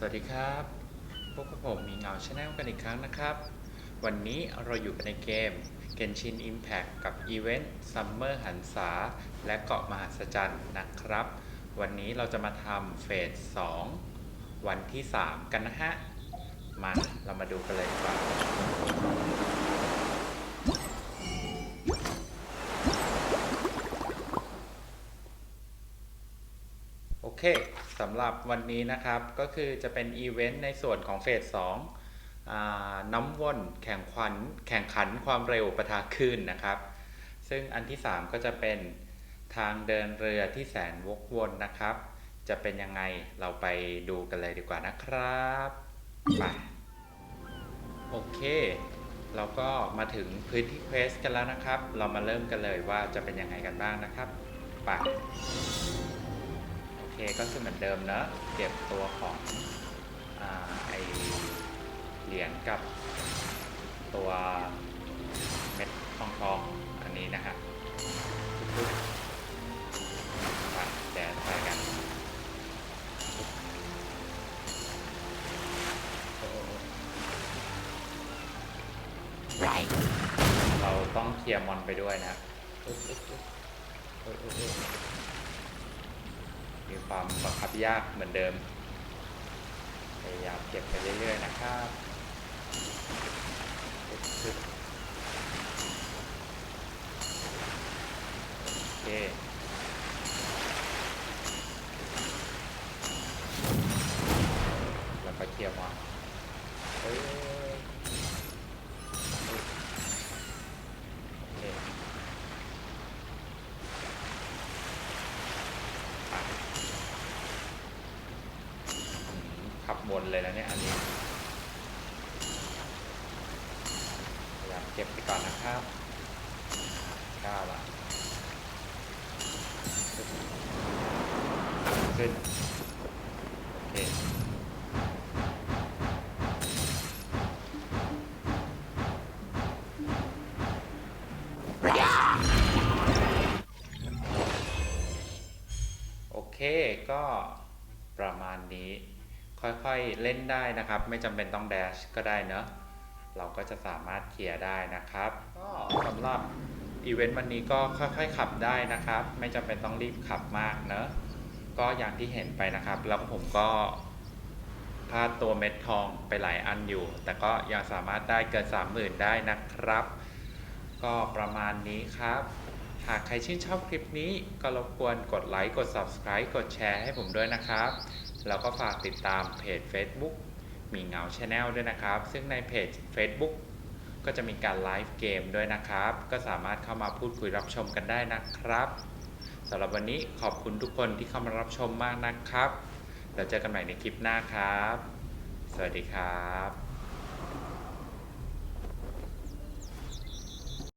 สวัสดีครับพบกับผมมีเงาชาแนลกันอีกครั้งนะครับ วันนี้เราอยู่กันในเกม Genshin Impact กับอีเวนต์ Summer หันษา และเกาะมหัศจรรย์นะครับ วันนี้เราจะมาทำเฟส 2 วันที่ 3 กันนะฮะ มาเรามาดูกันเลยดีกว่า เคสำหรับวันนี้นะครับก็คือจะเป็นอีเวนต์ในส่วนของเฟส2อ่าน้ำวนแข่งขวัญแข่งขันความเร็วประทาคลื่นนะครับ ซึ่งอันที่ 3 ก็จะเป็นทางเดินเรือที่แสนวกวนนะครับ จะเป็นยังไงเราไปดูกันเลยดีกว่านะครับไปโอเคเราก็มาถึงพื้นที่เควสกันแล้วนะครับ เรามาเริ่มกันเลยว่าจะเป็นยังไงกันบ้างนะครับไป คก็คือเหมือนเดิมเนอะเก็บตัวของอาไอเหรียญกับตัวเม็ดทองทองๆอันนี้นะฮะปึ๊บๆไปแดนไปกันโอ้โห Right. เราต้องเคลียร์มอนไปด้วยนะ มีความบังคับยากเหมือนเดิมพยายามเก็บไปเรื่อยๆนะครับโอเคแล้วก็เคลียร์มอนเอ้ โอเคอะอืม ขับบนเลยนะเนี่ยอันนี้พยายามเก็บไปก่อนนะครับก้าวละขึ้นโอเคโอเคก็ประมาณนี้ ค่อยๆเล่นได้นะครับ ไม่จำเป็นต้องแดชก็ได้เนอะเราก็จะสามารถเคลียร์ได้นะครับก็สำหรับอีเวนต์วันนี้ก็ค่อยๆขับได้นะครับ ไม่จำเป็นต้องรีบขับมากเนอะก็อย่างที่เห็นไปนะครับ แล้วผมก็พลาดตัวเม็ดทองไปหลายอันอยู่ แต่ก็ยังสามารถได้เกิน 30,000 ได้นะครับ ก็ประมาณนี้ครับ หากใครชื่นชอบคลิปนี้ก็รบกวนกดไลค์ กด Subscribe กดแชร์ให้ผมด้วยนะครับ แล้วก็ฝากติดตามเพจ Facebook มีเงาชาแนลด้วยนะครับ ซึ่งในเพจ Facebook ก็จะมีการไลฟ์เกมด้วยนะครับ ก็สามารถเข้ามาพูดคุยรับชมกันได้นะครับสำหรับวันนี้ขอบคุณทุกคนที่เข้ามารับชมมากนะครับ แล้วเจอกันใหม่ในคลิปหน้าครับ สวัสดีครับ